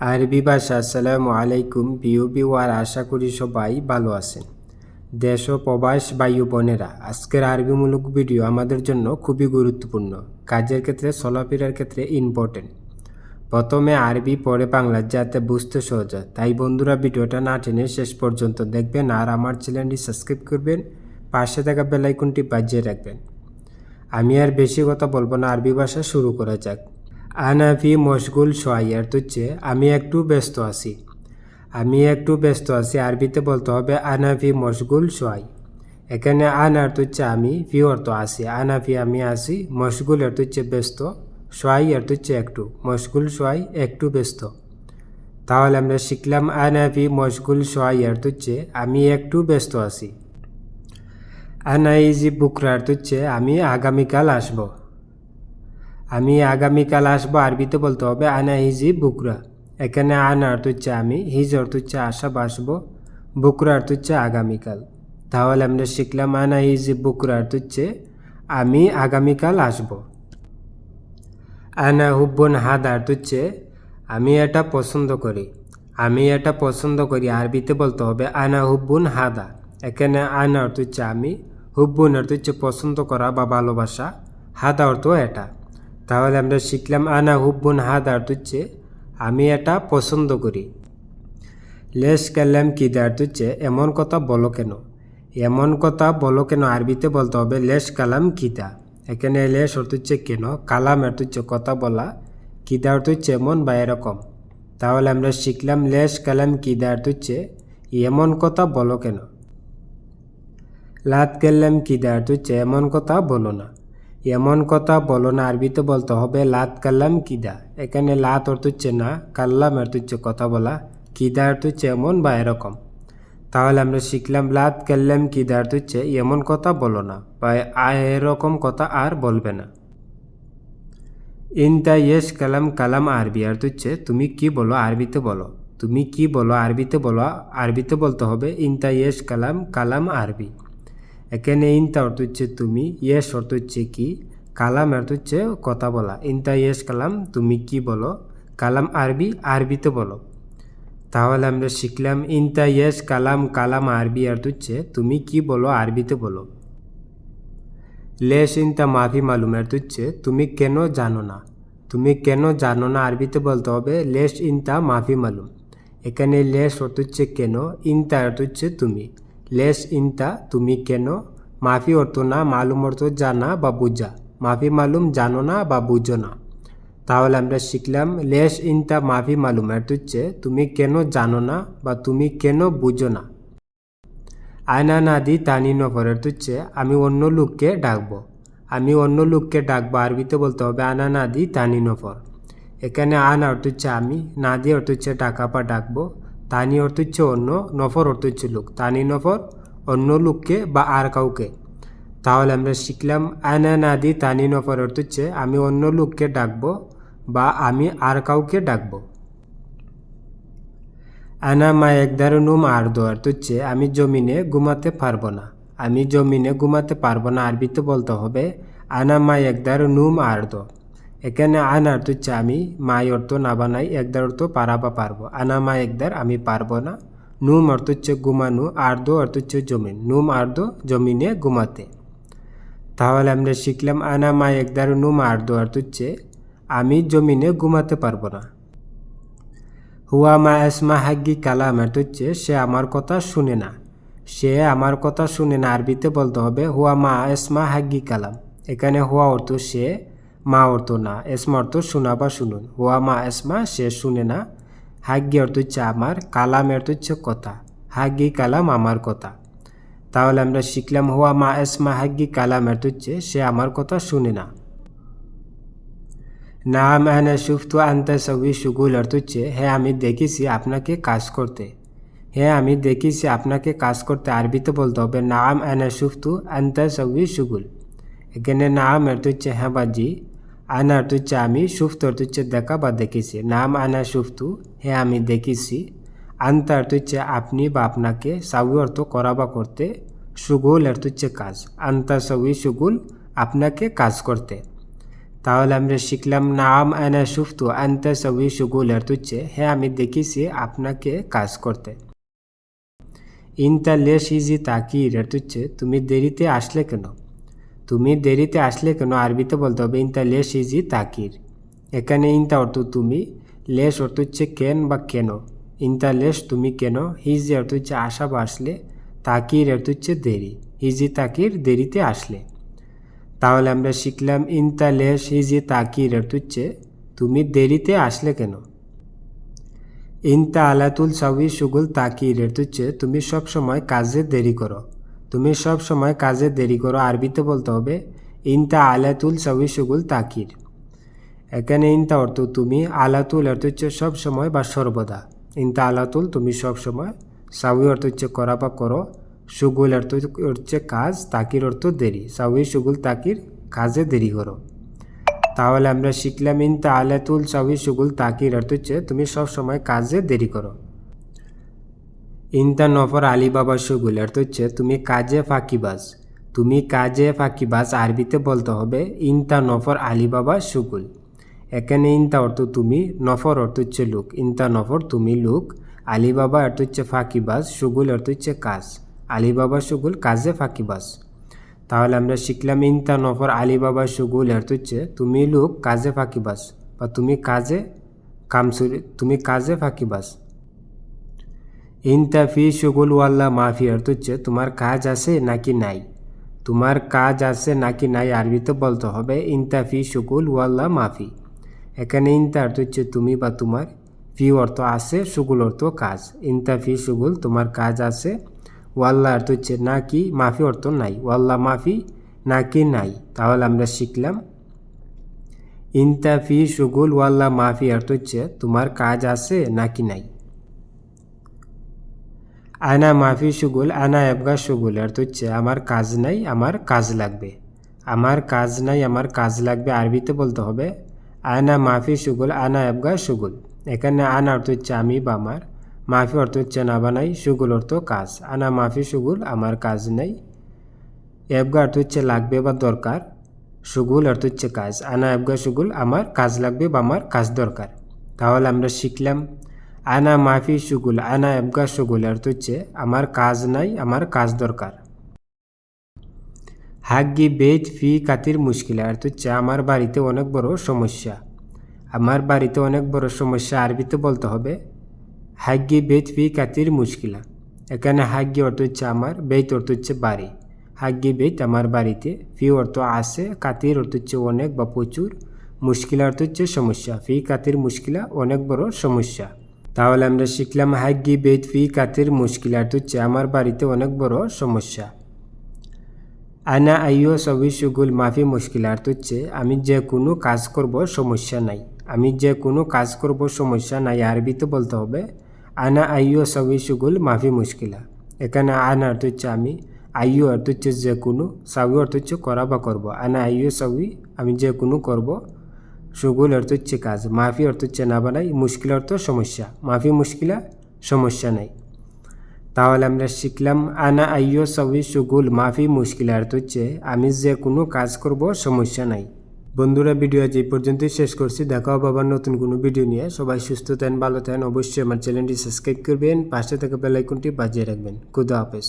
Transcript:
আরবি ভাষা, আসসালামু আলাইকুম প্রিয় বিওয়ার আশা করি সবাই ভালো আছেন। দেশ ও প্রবাস বায়ু বোনেরা, আজকের আরবিমূলক ভিডিও আমাদের জন্য খুবই গুরুত্বপূর্ণ। কাজের ক্ষেত্রে, চলাফেরার ক্ষেত্রে ইম্পর্টেন্ট প্রথমে আরবি, পরে বাংলা, যাতে বুঝতে সহজ হয়। তাই বন্ধুরা, ভিডিওটা না টেনে শেষ পর্যন্ত দেখবেন আর আমার চ্যানেলটি সাবস্ক্রাইব করবেন, পাশে থাকা বেলাইকনটি বাজিয়ে রাখবেন। আমি আর বেশি কথা বলব না, আরবি ভাষা শুরু করা যাক। আনাফি মশগুল সোয়াইয়ার তুচ্ছে আমি একটু ব্যস্ত আছি। আমি একটু ব্যস্ত আছি, আরবিতে বলতে হবে আনাফি মশগুল সোয়াই। এখানে আনার তুচ্ছে আমি ফি অর্থ আছি আনাফি আমি আছি মশগুল এর তুচ্ছে ব্যস্ত সোয়াই এর তুচ্ছে একটু, মশগুল সোয়াই একটু ব্যস্ত। তাহলে আমরা শিখলাম আনাফি মশগুল সোয়াই এর তুচ্ছে আমি একটু ব্যস্ত আছি। আনাইজি বুকরার তুচ্ছে আমি আগামীকাল আসব। আমি আগামীকাল আসব আরবিতে বলতে হবে। আনা হিজি বুকরা। এখানে আনা অর্থ হচ্ছে আমি, হিজ অর্থ হচ্ছে আসা বাসবো বুকরা অর্থ হচ্ছে আগামীকাল। তাহলে আমরা শিখলাম আনা হিজি বুকরা অর্থ হচ্ছে আমি আগামীকাল আসব। আনা হুব্বন হাদ অর্থ হচ্ছে আমি এটা পছন্দ করি। আমি এটা পছন্দ করি আরবিতে বলতে হবে আনা হুব্বুন হাদা। এখানে আনা অর্থ হচ্ছে আমি, হুব্বুন অর্থ হচ্ছে পছন্দ করা বা ভালোবাসা। হাদা অর্থ এটা। তাহলে আমরা শিখলাম আনা হুব্বুন হাদা অর্থ হচ্ছে আমি এটা পছন্দ করি। লেস কাল্লাম কিদা অর্থ হচ্ছে এমন কথা বলো কেন? এমন কথা বলো কেন? আরবিতে বলতে হবে লেস কালাম কিদা। এখানে লেস অর্থ হচ্ছে কেন? কালাম অর্থ হচ্ছে কথা বলা, কিদা অর্থ হচ্ছে এমন বা এরকম। তাহলে আমরা শিখলাম লেস কালাম কিদা অর্থ হচ্ছে এমন কথা বলো কেন? লাত কাল্লাম কিদা অর্থ হচ্ছে এমন কথা বলো না। এমন কথা বলো না আরবিতে বলতে হবে, লাত কাল্লাম কিদা? এখানে লাত অর্থ হচ্ছে না, কাল্লাম অর্থ হচ্ছে কথা বলা, কিদা অর্থ হচ্ছে এমন বা এরকম। তাহলে আমরা শিখলাম লাত কাল্লাম কিদা অর্থ হচ্ছে এমন কথা বলো না, বা এরকম কথা আর বলবে না। ইনতা ইয়েস কালাম কালাম আরবি অর্থ হচ্ছে, তুমি কি বলো, আরবিতে বলো। তুমি কি বলো, আরবিতে বলো, আরবিতে বলতে হবে, ইনতা ইয়েস কালাম কালাম আরবি। এখানে ইনতা অর্থ হচ্ছে তুমি, ইয়েস অর্থ হচ্ছে কি, কালাম অর্থ হচ্ছে কথা বলা। ইনতা, ইয়েস, কালাম, তুমি কি বলো? কালাম আরবি, আরবিতে বলো। তাহলে আমরা শিখলাম ইনতা, ইয়েস, কালাম কালাম আরবি অর্থ হচ্ছে তুমি কি বলো, আরবিতে বলো। লেস ইনতা, মাফি, মালুম অর্থ হচ্ছে তুমি কেন জানো না। তুমি কেন জানো না আরবিতে বলতে হবে, লেস ইনতা, মাফি, মালুম। এখানে লেস অর্থ হচ্ছে কেন, ইনতা অর্থ হচ্ছে তুমি। লেস ইনতা, তুমি কেন? মাফি অর্থ না, মালুম অর্থ জানা বা বুঝা। মাফি মালুম, জানো না বা বুঝো না। তাহলে আমরা শিখলাম, লেস ইনতা, মাফি মালুম। এর হচ্ছে, তুমি কেন জানো না বা তুমি কেন বুঝো না? আয়না নাদি তানি নফর। অর্থ হচ্ছে, আমি অন্য লোককে ডাকবো। আমি অন্য লোককে ডাকবো, আরবিতে বলতে হবে আনা নাদি তানি নফর। এখানে আনা অর্থ হচ্ছে আমি, নাদি অর্থ হচ্ছে ডাকা বা ডাকবো। তানি অর্থ হচ্ছে অন্য, নফর অর্থ হচ্ছে লোক। তানি নফর অন্য লোককে বা আর কাউকে। তাহলে আমরা শিখলাম, আনা নাদি তানি নফর অর্থ হচ্ছে আমি অন্য লোককে ডাকবো বা আমি আর কাউকে ডাকবো। আনা মা একদার নুম আর্দ অর্থ হচ্ছে আমি জমিনে ঘুমাতে পারব না। আমি জমিনে ঘুমাতে পারব না, আরবিতে বলতে হবে, আনা মা একদার নুম আর্দ। এখানে আন অর্থ হচ্ছে আমি মাই অর্থ না বানাই, একদার অর্থ পারা বা পারব। আনা মা একদার, আমি পারব না। নুম অর্থ হচ্ছে ঘুমানো আর্দ অর্থ হচ্ছে জমিন। নুম আর্দ জমিনে ঘুমাতে। তাহলে আমরা শিখলাম আনা মা একদার, নুম আর্দ অর্থ হচ্ছে আমি জমিনে ঘুমাতে পারব না। হুয়া মা এসমা হাগ্গি কালাম অর্থ হচ্ছে সে আমার কথা শুনে না। সে আমার কথা শুনে না, আরবিতে বলতে হবে হুয়া মা এসমা হাগ্গি কালাম। এখানে হুয়া অর্থ সে মা অর্থ না এসমা অর্থ শোনা বা শুনুন। হুয়া মা এসমা, সে শুনে না। হাগ্গি অর্থ হচ্ছে আমার, কালাম অর্থ হচ্ছে কথা। হাগ্গি কালাম আমার কথা। তাহলে আমরা শিখলাম, হুয়া মা এসমা হাগ্গি কালাম অর্থ হচ্ছে সে আমার কথা শুনে না। নাম আনা সুফতু আন্তা সবই সুগুল অর্থ হচ্ছে হ্যাঁ আমি দেখেছি আপনাকে কাজ করতে। হ্যাঁ আমি দেখেছি আপনাকে কাজ করতে, আরবিতে বলতে হবে, নাম আনা সুফতু আন্তা সবই সুগুল। এখানে নাম অর্থ হচ্ছে হ্যাঁ বাজি আনা অর্থ হচ্ছে আমি সুফত অর্থ হচ্ছে দেখা বা দেখেছি। নাম আনা সুফতু হ্যাঁ আমি দেখেছি। আন্তা অর্থ হচ্ছে আপনি বা আপনাকে সাউই অর্থ করা বা করতে, সুগুল অর্থ হচ্ছে কাজ। আন্তা সবই সুগুল আপনাকে কাজ করতে। তাহলে আমরা শিখলাম নাম আনা সুফতু, আন্তা সবই সুগুল আর তুচ্ছে হ্যাঁ আমি দেখেছি আপনাকে কাজ করতে। ইনতা লেশ ইজি তাকির আর তুচ্ছে, তুমি দেরিতে আসলে কেন? তুমি দেরিতে আসলে কেন আরবিতে বলতে হবে? ইনতা লেশ ইজি তাকির। এখানে ইনতা অর্থ তুমি, লেশ অর্থ হচ্ছে কেন বা কেন। ইনতা লেশ তুমি কেন, হিজি অর্থ হচ্ছে আসা বা আসলে, তাকির অর্থ হচ্ছে দেরি। হিজি তাকির, দেরিতে আসলে। তাহলে আমরা শিখলাম ইনতা লেশ হিজি তাকির অর্থ হচ্ছে, তুমি দেরিতে আসলে কেন? ইনতা আলাতুল সাউই সুগুল তাকির অর্থ হচ্ছে, তুমি সবসময় কাজে দেরি করো। তুমি সব সময় কাজে দেরি করো, আরবিতে বলতে হবে। ইনতা আলাতুল সাউই সুগুল তাকির। এখানে ইনতা অর্থ তুমি, আলাতুল অর্থ হচ্ছে সব সময় বা সর্বদা। ইনতা আলাতুল তুমি সব সময় সাউই অর্থ হচ্ছে করা বা করো। সুগুল অর্থ হচ্ছে কাজ, তাকির অর্থ দেরি। সাউই সুগুল, তাকির, কাজে দেরি করো। তাহলে আমরা শিখলাম ইনতা আলাতুল সাউই সুগুল তাকির অর্থ হচ্ছে তুমি সব সময় কাজে দেরি করো। ইনতা নফর আলী বাবা সুগুল অর্থ হচ্ছে তুমি কাজে ফাঁকিবাজ। তুমি কাজে ফাঁকিবাজ, আরবিতে বলতে হবে ইনতা নফর আলী বাবা সুগুল। এখানে ইনতা অর্থ তুমি, নফর অর্থ হচ্ছে লোক। ইনতা নফর তুমি লোক আলী বাবা অর্থ হচ্ছে ফাঁকিবাজ, সুগুল অর্থ হচ্ছে কাজ। আলী বাবা সুগুল, কাজে ফাঁকিবাজ। তাহলে আমরা শিখলাম ইনতা নফর আলী বাবা সুগুল অর্থ হচ্ছে, তুমি লোক, কাজে ফাঁকিবাজ, বা তুমি কাজে কামসুরি, তুমি কাজে ফাঁকিবাজ। ইনতা ফি সুগুল ওয়াল্লা মাফি অর্থ হচ্ছে তোমার কাজ আছে নাকি নাই তোমার কাজ আছে নাকি নাই আরবিতে বলতে হবে ইনতা ফি সুগুল ওয়াল্লা মাফি এখানে ইনতা অর্থ হচ্ছে তুমি বা তোমার ফি অর্থ আছে সুগুল অর্থ কাজ ইনতা ফি সুগুল তোমার কাজ আছে ওয়াল্লা অর্থ হচ্ছে নাকি মাফি অর্থ নাই ওয়াল্লা মাফি নাকি নাই তাহলে আমরা শিখলাম ইনতা ফি সুগুল ওয়াল্লা মাফি অর্থ হচ্ছে তোমার কাজ আছে নাকি নাই আনা মাফি সুগুল আনা এবগা সুগুল। অর্থ হচ্ছে, আমার কাজ নাই, আমার কাজ লাগবে। আমার কাজ নাই, আমার কাজ লাগবে। আরবিতে বলতে হবে আয়না মাফি সুগুল আনা এবগা সুগুল। এখানে আনা অর্থ হচ্ছে, আমি বা আমার। মাফি অর্থ হচ্ছে, না বানাই সুগুল অর্থ, কাজ। আনা মাফি সুগুল, আমার কাজ নাই। এবগা অর্থ হচ্ছে, লাগবে বা দরকার। সুগুল অর্থ হচ্ছে, কাজ। আনা এবগা সুগুল, আমার কাজ লাগবে বা আমার কাজ দরকার। তাহলে আমরা শিখলাম আনা মাফি সুগুল, আনা এবগা সুগুল অর্থ হচ্ছে আমার কাজ নাই, আমার কাজ দরকার। হাগ্গি বেদ ফি কাতির মুশকিল অর্থ হচ্ছে আমার বাড়িতে অনেক বড় সমস্যা। আমার বাড়িতে অনেক বড় সমস্যা, আরবিতে বলতে হবে, হাগ্গি বেদ ফি কাতির মুশকিলা। এখানে হাগ্গি অর্থ হচ্ছে আমার বেত অর্থ হচ্ছে বাড়ি। হাগ্গি বেত আমার বাড়িতে, ফি অর্থ আসে কাতির অর্থ হচ্ছে অনেক বা প্রচুর। মুশকিলা অর্থ হচ্ছে সমস্যা, ফি কাতির মুশকিলা অনেক বড় সমস্যা। তাহলে আমরা শিখলাম হাগ্গি বেদ ফি কাতির মুশকিলা অর্থ হচ্ছে আমার বাড়িতে অনেক বড় সমস্যা। আনা আইও সবই সুগুল মাফি মুশকিল অর্থ হচ্ছে আমি যে কোনো কাজ করব সমস্যা নাই। আমি যে কোনো কাজ করব সমস্যা নাই, আরবিতে বলতে হবে, আনা আইও সবই সুগুল মাফি মুশকিলা। এখানে আনা অর্থ হচ্ছে আমি আইও অর্থ হচ্ছে যে কোনো সাবি অর্থ হচ্ছে করা বা করব। আনা আইও সবই আমি যে কোনো করব সুগুল অর্থ হচ্ছে কাজ, মাফি অর্থ হচ্ছে না বানাই, মুশকিল অর্থ সমস্যা, মাফি মুশকিলা সমস্যা নাই। তাহলে আমরা শিখলাম, আনা আইও সবই সুগুল মাফি মুশকিল অর্থ হচ্ছে আমি যে কোনো কাজ করব, সমস্যা নাই। বন্ধুরা, ভিডিও আজ এই পর্যন্তই শেষ করছি। দেখা হবে আবার নতুন কোনো ভিডিও নিয়ে। সবাই সুস্থ থাকেন, ভালো থাকেন। অবশ্যই আমার চ্যানেলটি সাবস্ক্রাইব করবেন। পাশে থাকা বেলাইকনটি বাজিয়ে রাখবেন। খুদা হাফেজ।